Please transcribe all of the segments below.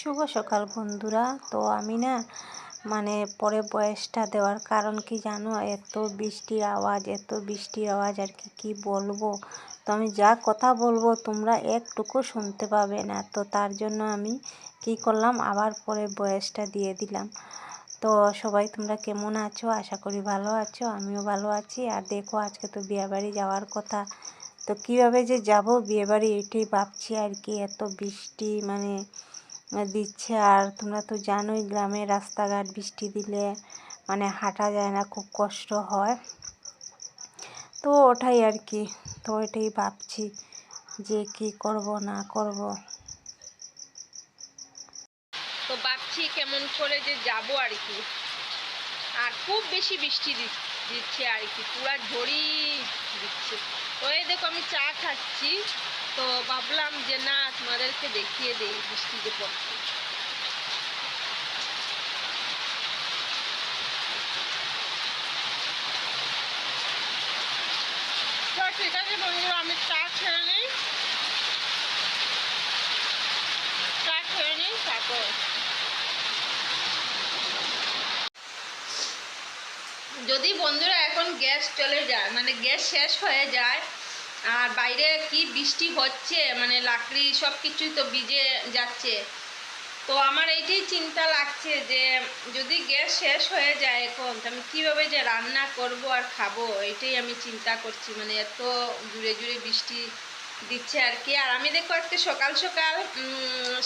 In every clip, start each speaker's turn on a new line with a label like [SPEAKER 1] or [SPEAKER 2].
[SPEAKER 1] শুভ সকাল বন্ধুরা। তো আমি না মানে পরে বয়সটা দেওয়ার কারণ কি জানো? এত বৃষ্টির আওয়াজ, এত বৃষ্টির আওয়াজ আর কি কি বলব? তো আমি যা কথা বলব তোমরা একটুকু শুনতে পাবে না। তো তার জন্য আমি কি করলাম? আবার পরে বয়সটা দিয়ে দিলাম। তো সবাই তোমরা কেমন আছো? আশা করি ভালো আছো। আমিও ভালো আছি। আর দেখো, আজকে তো বিয়েবাড়ি যাওয়ার কথা। তো কীভাবে যে যাব বিয়েবাড়ি এটাই ভাবছি আর কি। এত বৃষ্টি মানে দিচ্ছে। আর তোমরা তো জানোই, গ্রামে রাস্তাঘাট বৃষ্টি দিলে মানে হাঁটা যায় না, খুব কষ্ট হয়। তো ওটাই আর কি, তো এটাই ভাবছি যে কি করব, না করব।
[SPEAKER 2] তো ভাবছি কেমন করে যে যাব আর কি। আর খুব বেশি বৃষ্টি দিচ্ছে আর কি, পুরা ঝড়ি দিচ্ছে। তো এই দেখো আমি চা খাচ্ছি। তো ভাবলাম যে না, তোমাদেরকে দেখিয়ে দেই বৃষ্টি যে পড়ছে ঠিক আছে বন্ধুরা, আমি চা খেয়ে নিই। চা খেয়ে নিই, তারপর যদি বন্ধুরা এখন গ্যাস চলে যায় মানে গ্যাস শেষ হয়ে যায় আর বাইরে কি বৃষ্টি হচ্ছে মানে লাকড়ি সব কিছুই তো ভিজে যাচ্ছে। তো আমার এইটাই চিন্তা লাগছে যে, যদি গ্যাস শেষ হয়ে যায় এখন, তো আমি কীভাবে যে রান্না করব আর খাব এটাই আমি চিন্তা করছি। মানে এত জুড়ে জুড়ে বৃষ্টি দিচ্ছে আর কি। আর আমি দেখো আজকে সকাল সকাল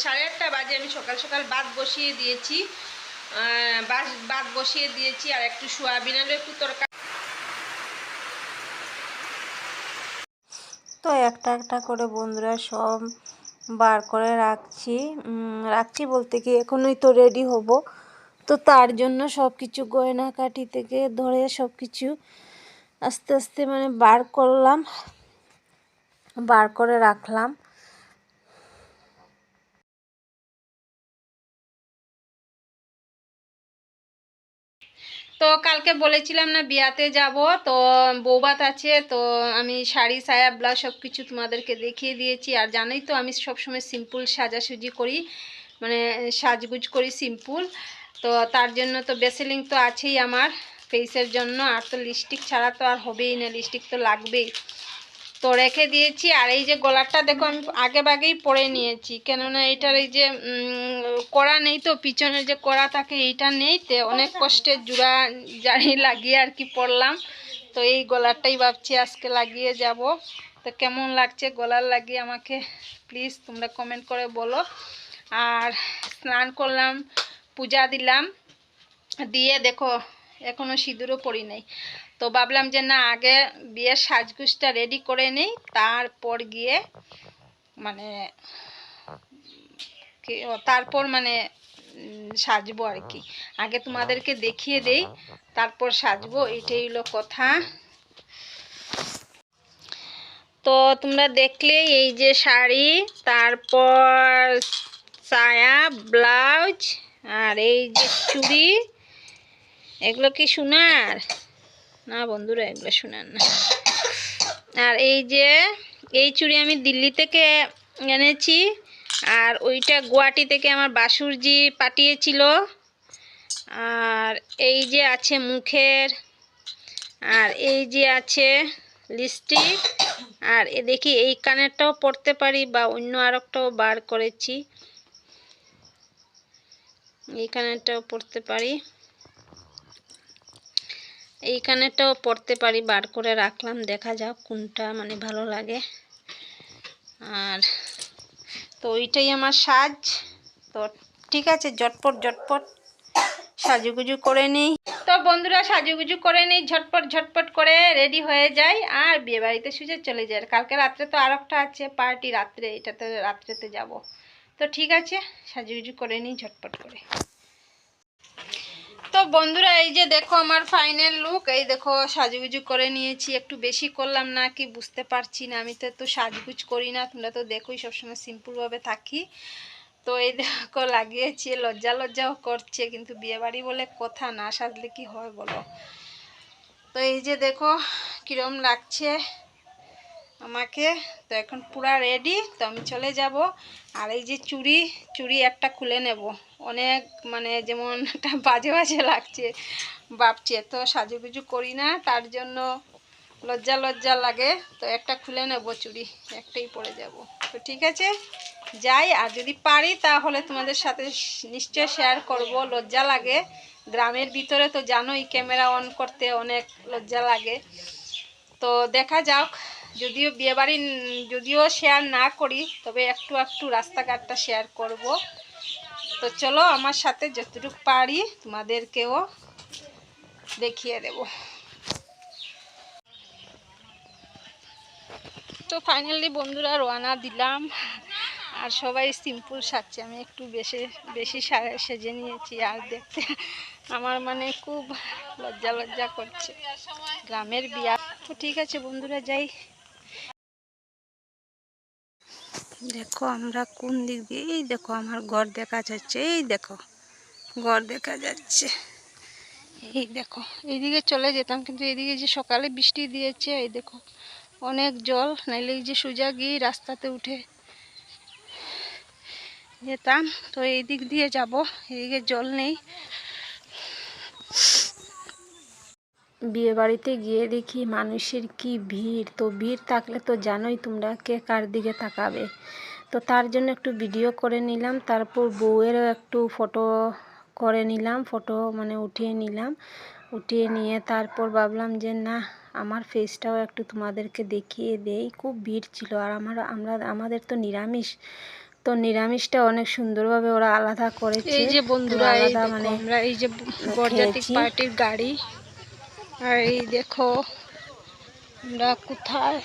[SPEAKER 2] সাড়ে আটটা বাজে আমি সকাল সকাল ভাত বসিয়ে দিয়েছি। ভাত বসিয়ে দিয়েছি আর একটু সোয়াবিন আলু, একটু তরকারি
[SPEAKER 1] তো একটা একটা করে বন্ধুরা সব বার করে রাখছি। রাখছি বলতে কি এখনই তো রেডি হব। তো তার জন্য সব কিছু গয়নাকাটি থেকে ধরে সব কিছু আস্তে আস্তে মানে বার করলাম, বার করে রাখলাম।
[SPEAKER 2] তো কালকে বলেছিলাম না বিয়াতে যাব, তো বৌবাত আছে, তো আমি শাড়ি, সায়া, ব্লাউজ সব কিছু তোমাদেরকে দেখিয়ে দিয়েছি। আর জানোই তো আমি সবসময় সিম্পল সাজাসুজি করি মানে সাজগুজ করি সিম্পল। তো তার জন্য তো বেসেলিং তো আছেই আমার ফেসের জন্য, আর তো লিপস্টিক ছাড়া তো আর হবেই না লিপস্টিক তো লাগবেই। তো রেখে দিয়েছি, আর এই যে গলারটা দেখো আমি আগে বাগেই পরে নিয়েছি, কেননা এটার এই যে কড়া নেই তো পিছনের যে কড়া থাকে এইটা নেই, তো অনেক কষ্টের জুড়া জারি লাগিয়ে আর কি পরলাম, তো এই গলারটাই ভাবছি আজকে লাগিয়ে যাব, তো কেমন লাগছে গলার লাগিয়ে আমাকে প্লিজ তোমরা কমেন্ট করে বলো, আর স্নান করলাম, পূজা দিলাম, দিয়ে দেখো এখনও সিঁদুরও পরি নাই তো ভাবলাম যে না, আগে বিয়ের সাজগুজটা রেডি করে নেই, তারপর গিয়ে মানে তারপর মানে সাজবো আর কি। আগে তোমাদেরকে দেখিয়ে দেই, তারপর সাজবো, এটাই হলো কথা। তো তোমরা দেখলে এই যে শাড়ি, তারপর সায়া ব্লাউজ, আর এই যে চুড়ি, এগুলো কি সোনার? না বন্ধুরা, এগুলো শোনান না। আর এই যে, এই চুড়ি আমি দিল্লি থেকে এনেছি, আর ওইটা গুয়াহাটি থেকে আমার বাসুরজি পাঠিয়েছিল। আর এই যে আছে মুখের, আর এই যে আছে লিপস্টিক আর এ দেখি এই কানেরটাও পরতে পারি বা অন্য আরেকটাও বার করেছি। এই কানেরটাও পরতে পারি। এইখানেটাও পড়তে পারি, বার করে রাখলাম, দেখা যাক কোনটা মানে ভালো লাগে। আর তো ওইটাই আমার সাজ। তো ঠিক আছে, ঝটপট ঝটপট সাজুগুজু করে নিই। তো বন্ধুরা, সাজুগুজু করে নিই, ঝটপট ঝটপট করে রেডি হয়ে যাই। আর বিয়ে বাড়িতে সুযোগ চলে যায় কালকে রাত্রে তো আর একটা আছে, পার্টি রাত্রে, এটাতে রাত্রেতে যাব। তো ঠিক আছে, সাজুগুজু করে নিই, ঝটপট করে। তো বন্ধুরা, এই যে দেখো আমার ফাইনাল লুক এই দেখো সাজুগুজু করে নিয়েছি। একটু বেশি করলাম না কি বুঝতে পারছি না। আমি তো এত সাজগুজ করি না, তোমরা তো দেখোই সবসময় সিম্পলভাবে থাকি। তো এই দেখো লাগিয়েছি, লজ্জা লজ্জাও করছে, কিন্তু বিয়েবাড়ি বলে কথা না সাজলে কি হয় বলো? তো এই যে দেখো কীরম লাগছে। আমাকে তো এখন পুরা রেডি তো আমি চলে যাব। আর এই যে চুড়ি চুড়ি একটা খুলে নেব। অনেক মানে যেমন একটা বাজে বাজে লাগছে, ভাবছে তো সাজুগুজু করি না, তার জন্য লজ্জা লজ্জা লাগে। তো একটা খুলে নেব চুড়ি, একটাই পরে যাব। তো ঠিক আছে, যাই। আর যদি পারি তাহলে তোমাদের সাথে নিশ্চয় শেয়ার করব, লজ্জা লাগে। গ্রামের ভিতরে তো জানোই, ক্যামেরা অন করতে অনেক লজ্জা লাগে। তো দেখা যাক যদিও বিয়েবাড়ি যদিও শেয়ার না করি, তবে একটু একটু রাস্তাঘাটটা শেয়ার করব। তো চলো আমার সাথে যতটুকু পারি তোমাদেরকেও দেখিয়ে দেব। তো ফাইনালি বন্ধুরা রওনা দিলাম। আর সবাই সিম্পল সাজছে, আমি একটু বেশি বেশি সেজে নিয়েছি। আর দেখতে, আমার মানে খুব লজ্জা লজ্জা করছে। গ্রামের বিয়া। তো ঠিক আছে বন্ধুরা, যাই। দেখো আমরা কোন দিক দিয়ে, এই দেখো আমার ঘর দেখা যাচ্ছে, এই দেখো, ঘর দেখা যাচ্ছে, এই দেখো, এইদিকে চলে যেতাম কিন্তু এইদিকে যে সকালে বৃষ্টি দিয়েছে, এই দেখো, অনেক জল, নাইলে এই যে সোজা গিয়ে রাস্তাতে উঠে যেতাম, তো এই দিক দিয়ে যাব এদিকে জল নেই।
[SPEAKER 1] বিয়ে বাড়িতে গিয়ে দেখি মানুষের কি ভিড়। তো ভিড় থাকলে তো জানোই তোমরা কে কার দিকে তাকাবে। তো তার জন্য একটু ভিডিও করে নিলাম তারপর বউয়েরও একটু ফটো করে নিলাম ফটো মানে উঠিয়ে নিলাম। উঠিয়ে নিয়ে তারপর ভাবলাম যে না আমার ফেসটাও একটু তোমাদেরকে দেখিয়ে দেই। খুব ভিড় ছিল আর আমার আমরা আমাদের তো নিরামিষ। তো নিরামিষটা অনেক সুন্দরভাবে ওরা আলাদা করেছে।
[SPEAKER 2] এই যে বন্ধুরা
[SPEAKER 1] আলাদা মানে
[SPEAKER 2] আমরা এই যে বরজাতিক পার্টির গাড়ি আর এই দেখো, আমরা কোথায়?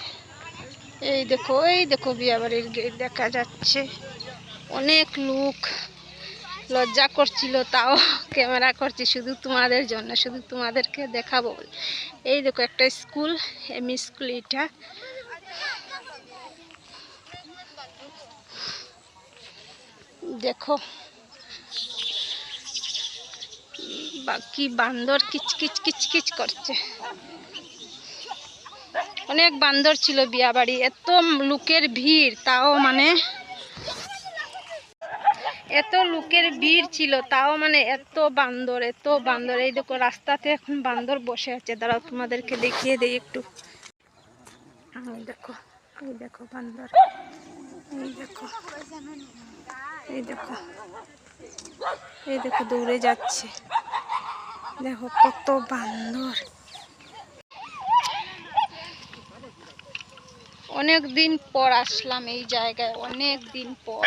[SPEAKER 2] এই দেখো এই দেখো বিয়াবাড়ির গেট দেখা যাচ্ছে। অনেক লোক লজ্জা করছিল, তাও ক্যামেরা করছি, শুধু তোমাদের জন্য, শুধু তোমাদেরকে দেখাবো। এই দেখো একটা স্কুল এমই স্কুল এটা দেখো বাকি বান্দর কিচকিচ কিচ কিচ কিচ করছে। অনেক বান্দর ছিল বিয়া বাড়ি, এত লোকের ভিড়, তাও মানে এত লোকের ভিড় ছিল, তাও মানে এত বান্দর এত বান্দর। এই দেখো, রাস্তাতে এখন বান্দর বসে আছে। দাঁড়াও, তোমাদেরকে দেখিয়ে দেই একটু। দেখো, এই দেখো বান্দর। এই দেখো এই দেখো। এই দেখো দৌড়ে যাচ্ছে। দেখো কত বান্দর। অনেক দিন পর আসলাম এই জায়গায় অনেক দিন পর।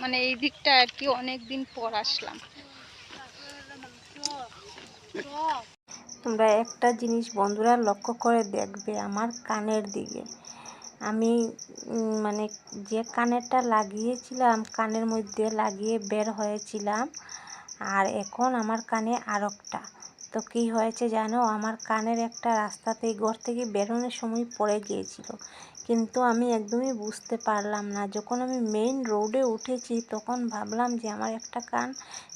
[SPEAKER 2] মানে এই দিকটা আর কি অনেক দিন পর আসলাম।
[SPEAKER 1] তোমরা একটা জিনিস বন্ধুরা লক্ষ্য করে দেখবে আমার কানের দিকে। আমি মানে যে কানেরটা লাগিয়েছিলাম, কানের মধ্যে লাগিয়ে বের হয়েছিলাম। আর এখন আমার কানে আরেকটা। তো কী হয়েছে জানো? আমার কানের একটা রাস্তাতে ঘর থেকে বেরোনোর সময় পড়ে গিয়েছিল। কিন্তু আমি একদমই বুঝতে পারলাম না। যখন আমি মেইন রোডে উঠেছি তখন ভাবলাম যে আমার একটা কান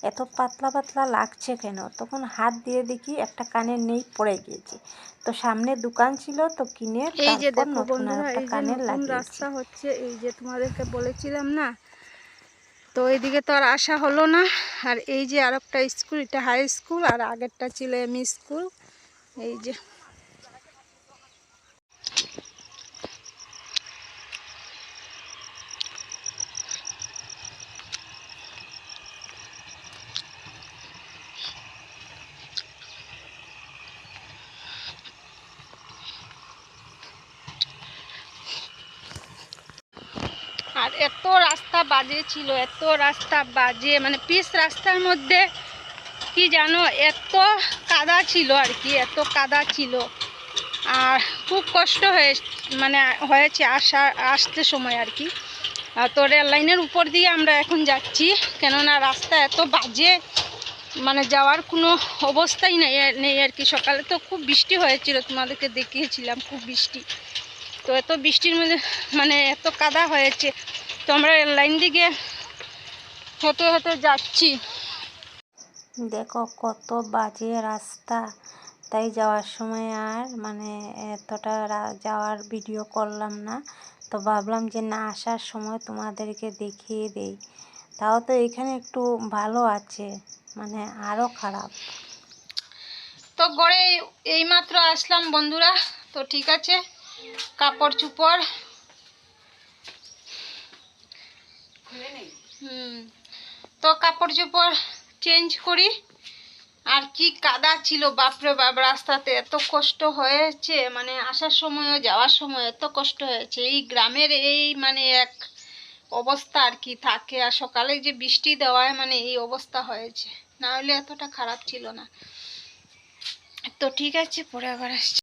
[SPEAKER 1] এত পাতলা পাতলা লাগছে কেন? তখন হাত দিয়ে দেখি একটা কানের নেই পড়ে গিয়েছে। তো সামনে দোকান ছিল তো কিনে
[SPEAKER 2] এই যে দেখো বন্ধুরা
[SPEAKER 1] একটা
[SPEAKER 2] এই যে
[SPEAKER 1] কানের
[SPEAKER 2] নতুন রাস্তা হচ্ছে এই যে তোমাদেরকে বলেছিলাম না? তো এইদিকে তো আর আসা হলো না। আর এই যে আর একটা স্কুল এটা হাই স্কুল আর আগেরটা ছিল এমই স্কুল এই যে আর এত রাস্তা বাজে ছিল, এত রাস্তা বাজে মানে পিস রাস্তার মধ্যে কি জানো, এত কাদা ছিল আর কি, এত কাদা ছিল। আর খুব কষ্ট হয়ে মানে হয়েছে আসা, আসতে সময় আর কি। তো রেল লাইনের উপর দিয়ে আমরা এখন যাচ্ছি, কেননা রাস্তা এত বাজে মানে যাওয়ার কোনো অবস্থাই নেই নেই আর কি। সকালে তো খুব বৃষ্টি হয়েছিল, তোমাদেরকে দেখিয়েছিলাম, খুব বৃষ্টি। তো এত বৃষ্টির মধ্যে মানে এত কাদা হয়েছে। তো আমরা লাইন দিকে হেঁটে হেঁটে যাচ্ছি।
[SPEAKER 1] দেখো কত বাজে রাস্তা। তাই যাওয়ার সময় আর মানে এতটা যাওয়ার ভিডিও করলাম না। তো ভাবলাম যে না আসার সময় তোমাদেরকে দেখিয়ে দেই। তাও তো এখানে একটু ভালো আছে মানে আরও খারাপ।
[SPEAKER 2] তো গড়ে এইমাত্র আসলাম বন্ধুরা। তো ঠিক আছে কাপড় চুপড় হুম, তো কাপড় চোপড় চেঞ্জ করি। আর কি কাদা ছিল বাপরে বাপ, রাস্তাতে এত কষ্ট হয়েছে মানে আসার সময়ও যাওয়ার সময় এত কষ্ট হয়েছে। এই গ্রামের এই মানে এক অবস্থা আর কি থাকে, আর সকালে যে বৃষ্টি দেওয়ায় মানে এই অবস্থা হয়েছে। না হলে এতটা খারাপ ছিল না। তো ঠিক আছে, পরে আবার আসছি।